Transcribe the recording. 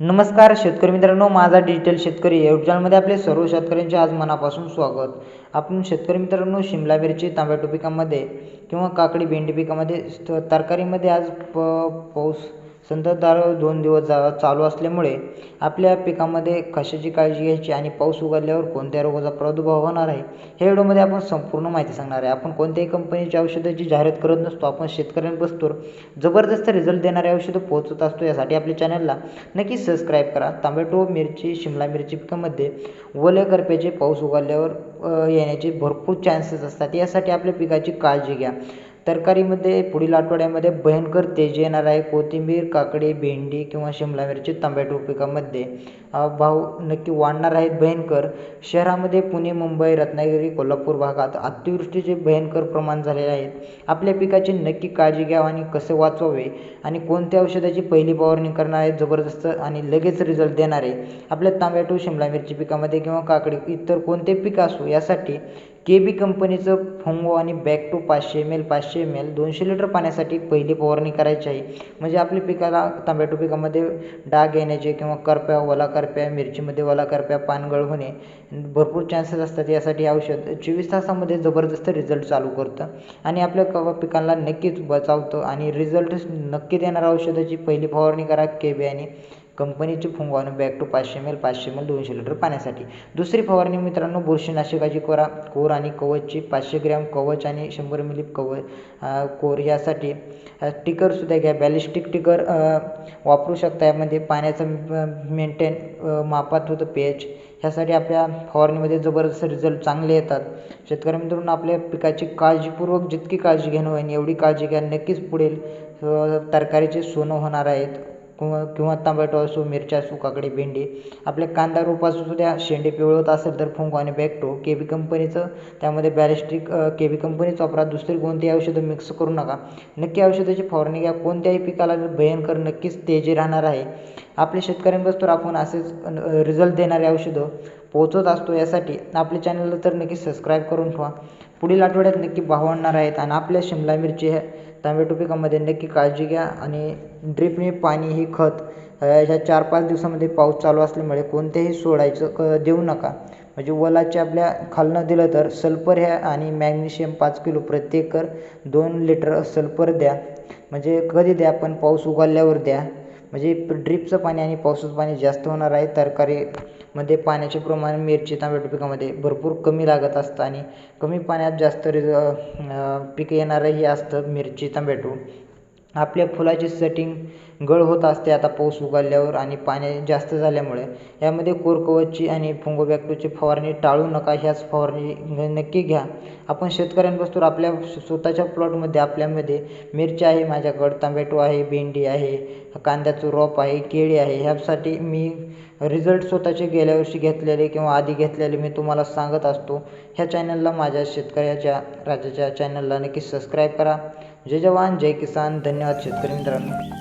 नमस्कार शेतकरी मित्रांनो माझा डिजिटल शेतकरी या चॅनलमध्ये आपले सर्व शेतकऱ्यांचे आज मनापासून स्वागत. आपण शेतकरी मित्रांनो शिमला मिरची तांबेटू पिकामध्ये किंवा काकडी भेंडी पिकामध्ये स्त- तरकारीमध्ये आज प पाऊस संततधार दोन दिवस जा चालू असल्यामुळे आपल्या पिकामध्ये कशाची काळजी घ्यायची आणि पाऊस उघडल्यावर कोणत्या रोगाचा प्रादुर्भाव होणार आहे हे व्हिडिओमध्ये आपण संपूर्ण माहिती सांगणार आहे. आपण कोणत्याही कंपनीच्या औषधाची जाहिरात करत नसतो. आपण शेतकऱ्यांपासून जबरदस्त रिझल्ट देणारे औषधं पोहोचत असतो. यासाठी आपल्या चॅनलला नक्की सबस्क्राईब करा. तांबेटो मिरची शिमला मिरची पिकामध्ये ओल्या करप्याचे पाऊस उघडल्यावर येण्याचे भरपूर चान्सेस असतात. यासाठी आपल्या पिकाची काळजी घ्या. तरकारीमध्ये पुढील आठवड्यामध्ये भयंकर तेजी येणार आहे. कोथिंबीर काकडी भेंडी किंवा शिमला मिरची तांब्याटू पिकामध्ये भाव नक्की वाढणार आहेत भयंकर. शहरामध्ये पुणे मुंबई रत्नागिरी कोल्हापूर भागात अतिवृष्टीचे भयंकर प्रमाण झालेले आहेत. आपल्या पिकाची नक्की काळजी घ्या आणि कसे वाचवावे आणि कोणत्या औषधाची पहिली फवारणी करणार आहे जबरदस्त आणि लगेच रिझल्ट देणारे आपल्या तांब्याटू शिमला मिरची पिकामध्ये किंवा काकडी इतर कोणते पीक असो यासाठी के बी कंपनीचं फोंगो आणि बॅक टू पाचशे एम एल पाचशे एम एल दोनशे लिटर पाण्यासाठी पहिली फवारणी करायची आहे. म्हणजे आपल्या पिकाला तांब्याटू पिकामध्ये डाग येण्याचे किंवा करप्या ओला करप्या मिरचीमध्ये ओला करप्या पानगळ होणे भरपूर चान्सेस असतात यासाठी औषध चोवीस तासामध्ये जबरदस्त रिझल्ट चालू करतं. आणि आपल्या क पिकांना नक्कीच बचावतं आणि रिझल्ट नक्की देणाऱ्या औषधाची पहिली फवारणी करा के बी आणि कंपनीची फुंगवानं बॅक टू पाचशे एम एल पाचशे एम एल दोनशे लिटर पाण्यासाठी. दुसरी फवारणी मित्रांनो बुरशीनाशकाची कोरा कोर आणि कवचची पाचशे ग्रॅम कवच आणि शंभर मिली कवच कोर यासाठी टिकरसुद्धा घ्या. बॅलिस्टिक टिकर वापरू शकता. यामध्ये पाण्याचं मेंटेन मापात होतं पी एच ह्यासाठी आपल्या फवारणीमध्ये जबरदस्त रिझल्ट चांगले येतात. शेतकरी मित्रांनो आपल्या पिकाची काळजीपूर्वक जितकी काळजी घेणं होईल एवढी काळजी घ्या. नक्कीच पुढील तरकारीचे सोनं होणार आहेत. किंवा किंवा तांबेटो असो मिरच्या असो काकडी भेंडी आपल्या कांदा रोपाचं असूसुद्धा शेंडे पिवळत असेल तर फुंगो आणि बॅक्टो के बी कंपनीचं त्यामध्ये बॅलिस्टिक के बी कंपनीचं वापरा. दुसरी कोणती औषधं मिक्स करू नका. नक्की औषधाची फवारणी घ्या. कोणत्याही पिकाला भयंकर नक्कीच तेजी राहणार आहे. आपल्या शेतकऱ्यांपासून आपण असेच रिझल्ट देणारे औषधं पोहोचत असतो यासाठी आपल्या चॅनलला तर नक्की सबस्क्राईब करून ठेवा. पुढील आठवड्यात नक्की भाव आणणार आहेत आणि आपल्या शिमला मिरची ह्या टमॅटो पिकामध्ये नक्की काळजी घ्या आणि ड्रिपने पाणी ही खत ह्या चार पाच दिवसामध्ये पाऊस चालू असल्यामुळे कोणतेही सोडायचं क देऊ नका. म्हणजे वलाच्या आपल्या खालनं दिलं तर सल्फर ह्या आणि मॅग्नेशियम पाच किलो प्रत्येक एकर दोन लिटर सल्फर द्या. म्हणजे कधी द्या पण पाऊस उघडल्यावर द्या. म्हणजे ड्रिपचं पाणी आणि पावसाचं पाणी जास्त होणार आहे तरकारी मध्ये पाण्याचे प्रमाण मिरची तांबेटू पिकामध्ये भरपूर कमी लागत असतं आणि कमी पाण्यात जास्त रिज पिकं येणारंही असतं मिरची तांबेटू आपल्या फुलाची सेटिंग गळ होत असते. आता पाऊस उघडल्यावर आणि पाणी जास्त झाल्यामुळे यामध्ये कोरकवचची आणि फुंगोबॅक्टोची फवारणी टाळू नका. ह्याच फवारणी नक्की घ्या. आपण शेतकऱ्यांपासून आपल्या स्वतःच्या प्लॉटमध्ये आपल्यामध्ये मिरची आहे माझ्याकडं टमॅटो आहे भेंडी आहे कांद्याचं रोप आहे केळी आहे. ह्यासाठी मी रिझल्ट स्वतःचे गेल्या वर्षी घेतलेले किंवा आधी घेतलेले मी तुम्हाला सांगत असतो. ह्या चॅनलला माझ्या शेतकऱ्याच्या राज्याच्या चॅनलला नक्की सबस्क्राईब करा. जय जवान जय किसान धन्यवाद शेतकरी मित्रांनो.